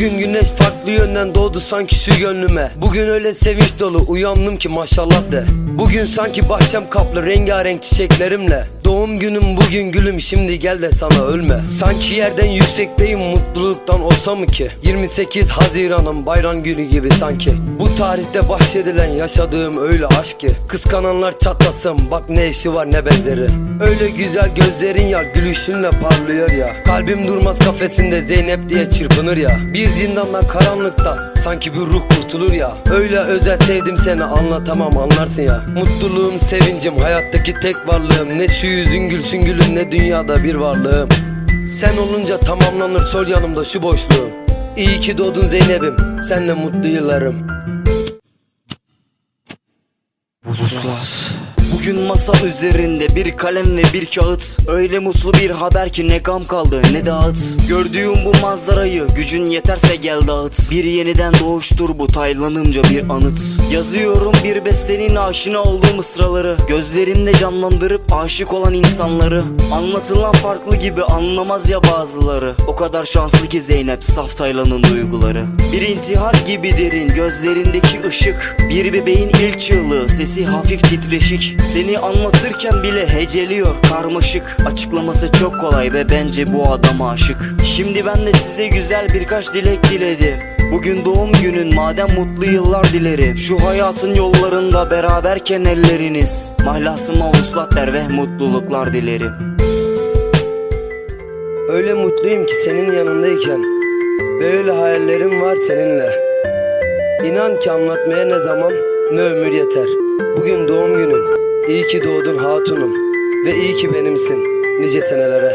güneş farklı yönden doğdu sanki şu gönlüme. Bugün öyle sevinç dolu uyandım ki maşallah de. Bugün sanki bahçem kaplı rengarenk çiçeklerimle Doğum günüm bugün gülüm şimdi gel de sana ölme. Sanki yerden yüksekteyim mutluluktan olsa mı ki? 28 Haziran'ın bayram günü gibi sanki. Bu tarihte bahşedilen yaşadığım öyle aşk ki. Kıskananlar çatlasın bak ne eşi var ne benzeri. Öyle güzel gözlerin ya gülüşünle parlıyor ya. Kalbim durmaz kafesinde Zeynep diye çırpınır ya. Bir zindandan karanlıkta sanki bir ruh kurtulur ya. Öyle özel sevdim seni anlatamam anlarsın ya. Mutluluğum sevincim hayattaki tek varlığım Ne şu yüzün gülsün gülüm ne dünyada bir varlığım. Sen olunca tamamlanır sol yanımda şu boşluğum. İyi ki doğdun Zeynep'im senle mutlu yıllarım. Vuslat Bugün masa üzerinde bir kalem ve bir kağıt. Öyle mutlu bir haber ki ne gam kaldı ne dağıt Gördüğüm bu manzarayı gücün yeterse gel dağıt. Bir yeniden doğuştur bu taylanımca bir anıt. Yazıyorum bir bestenin aşina olduğu mısraları Gözlerimde canlandırıp aşık olan insanları. Anlatılan farklı gibi anlamaz ya bazıları. O kadar şanslı ki Zeynep saf taylanın duyguları. Bir intihar gibi derin gözlerindeki ışık. Bir bebeğin ilk çığlığı sesi hafif titreşik Seni anlatırken bile heceliyor. Karmaşık. Açıklaması çok kolay ve bence bu adam aşık. Şimdi ben de size güzel birkaç dilek diledim Bugün doğum günün madem mutlu yıllar dilerim Şu hayatın yollarında beraberken elleriniz. Mahlasıma vuslat der ve mutluluklar dilerim. Öyle mutluyum ki senin yanındayken Böyle hayallerim var seninle. İnan ki anlatmaya ne zaman ne ömür yeter. Bugün doğum günün İyi ki doğdun hatunum Ve iyi ki benimsin nice senelere